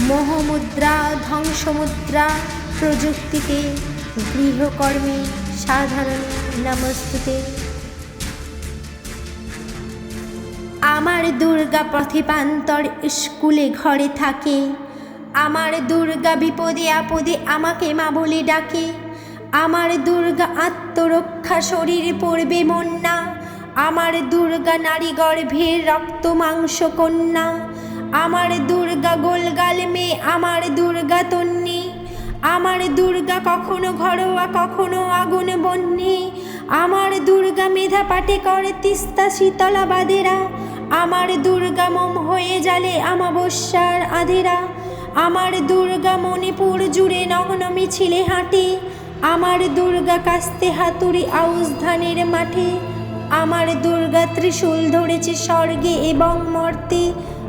মোহমুদ্রা, ধ্বংসমুদ্রা প্রযুক্তিতে, গৃহকর্মে সাধারণ নমস্তুতে। আমার দুর্গা পথিপান্তর স্কুলে ঘরে থাকে। আমার দুর্গা বিপদে আপদে আমাকে মা বলে ডাকে। আমার দুর্গা আত্মরক্ষা শরীর পড়বে মন্না। আমার দুর্গা নারী গর্ভের রক্ত মাংস কন্যা। আমার দুর্গা গোলগাল মেয়ে, আমার দুর্গা তন্নি। আমার দুর্গা কখনো ঘরোয়া, কখনো আগুন বন্যে আমার দুর্গা মেধা পাটে করে তিস্তা শীতলা বাদেরা আমার দুর্গা মম হয়ে জালে আমাবস্যার আধেরা। আমার দুর্গা মণিপুর জুড়ে নগ্ন মিছিলে হাঁটে। আমার দুর্গা কাস্তে হাতুড়ি আউস ধানের মাঠে। আমার দুর্গা ত্রিশূল ধরেছে স্বর্গে এবং মর্তে।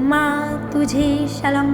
মা তুঝে সালাম